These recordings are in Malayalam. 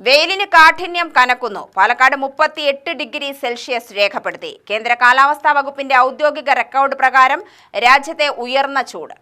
വെയിലിന് കാഠിന്യം കനക്കുന്നു. പാലക്കാട് മുപ്പത്തിയെട്ട് ഡിഗ്രി സെൽഷ്യസ് രേഖപ്പെടുത്തി. കേന്ദ്ര കാലാവസ്ഥാ വകുപ്പിന്റെ ഔദ്യോഗിക റെക്കോർഡ് പ്രകാരം രാജ്യത്തെ ഉയർന്ന ചൂട്.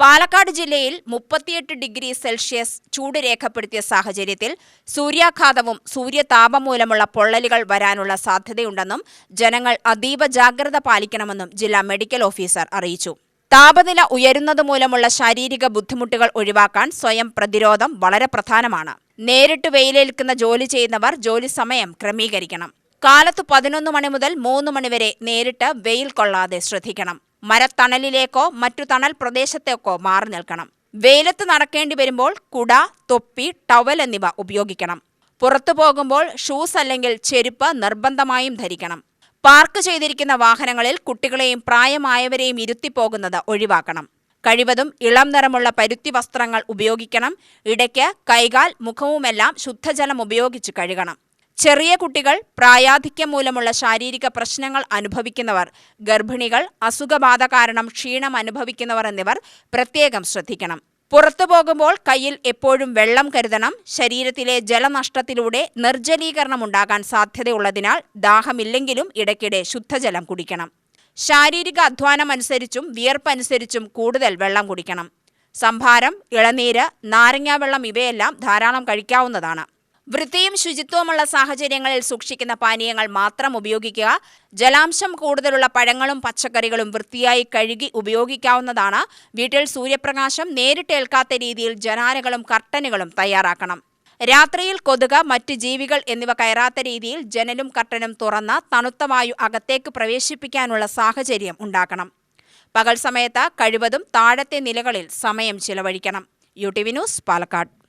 പാലക്കാട് ജില്ലയിൽ മുപ്പത്തിയെട്ട് ഡിഗ്രി സെൽഷ്യസ് ചൂട് രേഖപ്പെടുത്തിയ സാഹചര്യത്തിൽ സൂര്യാഘാതവും സൂര്യതാപം മൂലമുള്ള പൊള്ളലുകൾ വരാനുള്ള സാധ്യതയുണ്ടെന്നും ജനങ്ങൾ അതീവ ജാഗ്രത പാലിക്കണമെന്നും ജില്ലാ മെഡിക്കൽ ഓഫീസർ അറിയിച്ചു. താപനില ഉയരുന്നത് മൂലമുള്ള ശാരീരിക ബുദ്ധിമുട്ടുകൾ ഒഴിവാക്കാൻ സ്വയം പ്രതിരോധം വളരെ പ്രധാനമാണ്. നേരിട്ട് വെയിലേൽക്കുന്ന ജോലി ചെയ്യുന്നവർ ജോലി സമയം ക്രമീകരിക്കണം. കാലത്ത് പതിനൊന്ന് മണി മുതൽ മൂന്ന് മണിവരെ നേരിട്ട് വെയിൽ കൊള്ളാതെ ശ്രദ്ധിക്കണം. മരത്തണലിലേക്കോ മറ്റു തണൽ പ്രദേശത്തേക്കോ മാറി നിൽക്കണം. വെയിലത്ത് നടക്കേണ്ടി വരുമ്പോൾ കുട തൊപ്പി ടവൽ എന്നിവ ഉപയോഗിക്കണം. പുറത്തു പോകുമ്പോൾ ഷൂസ് അല്ലെങ്കിൽ ചെരുപ്പ് നിർബന്ധമായും ധരിക്കണം. പാർക്ക് ചെയ്തിരിക്കുന്ന വാഹനങ്ങളിൽ കുട്ടികളെയും പ്രായമായവരെയും ഇരുത്തിപ്പോകുന്നത് ഒഴിവാക്കണം. കഴിവതും ഇളം നിറമുള്ള പരുത്തി വസ്ത്രങ്ങൾ ഉപയോഗിക്കണം. ഇടയ്ക്ക് കൈകാൽ മുഖവുമെല്ലാം ശുദ്ധജലം ഉപയോഗിച്ച് കഴുകണം. ചെറിയ കുട്ടികൾ പ്രായാധിക്യം മൂലമുള്ള ശാരീരിക പ്രശ്നങ്ങൾ അനുഭവിക്കുന്നവർ ഗർഭിണികൾ അസുഖബാധ കാരണം ക്ഷീണം അനുഭവിക്കുന്നവർ എന്നിവർ പ്രത്യേകം ശ്രദ്ധിക്കണം. പുറത്തു പോകുമ്പോൾ കയ്യിൽ എപ്പോഴും വെള്ളം കരുതണം. ശരീരത്തിലെ ജലനഷ്ടത്തിലൂടെ നിർജലീകരണം ഉണ്ടാകാൻ സാധ്യതയുള്ളതിനാൽ ദാഹമില്ലെങ്കിലും ഇടയ്ക്കിടെ ശുദ്ധജലം കുടിക്കണം. ശാരീരിക അധ്വാനം അനുസരിച്ചും വിയർപ്പനുസരിച്ചും കൂടുതൽ വെള്ളം കുടിക്കണം. സംഭാരം ഇളനീര് നാരങ്ങാവെള്ളം ഇവയെല്ലാം ധാരാളം കഴിക്കാവുന്നതാണ്. വൃത്തിയും ശുചിത്വമുള്ള സാഹചര്യങ്ങളിൽ സൂക്ഷിക്കുന്ന പാനീയങ്ങൾ മാത്രം ഉപയോഗിക്കുക. ജലാംശം കൂടുതലുള്ള പഴങ്ങളും പച്ചക്കറികളും വൃത്തിയായി കഴുകി ഉപയോഗിക്കാവുന്നതാണ്. വീട്ടിൽ സൂര്യപ്രകാശം നേരിട്ടേൽക്കാത്ത രീതിയിൽ ജനാലകളും കർട്ടനുകളും തയ്യാറാക്കണം. രാത്രിയിൽ കൊതുക് മറ്റ് ജീവികൾ എന്നിവ കയറാത്ത രീതിയിൽ ജനലും കർട്ടനും തുറന്ന് തണുത്ത വായു അകത്തേക്ക് പ്രവേശിപ്പിക്കാനുള്ള സാഹചര്യം ഉണ്ടാക്കണം പകൽ സമയത്ത് കഴിവതും താഴത്തെ നിലകളിൽ സമയം ചിലവഴിക്കണം. U T V news Palakkad.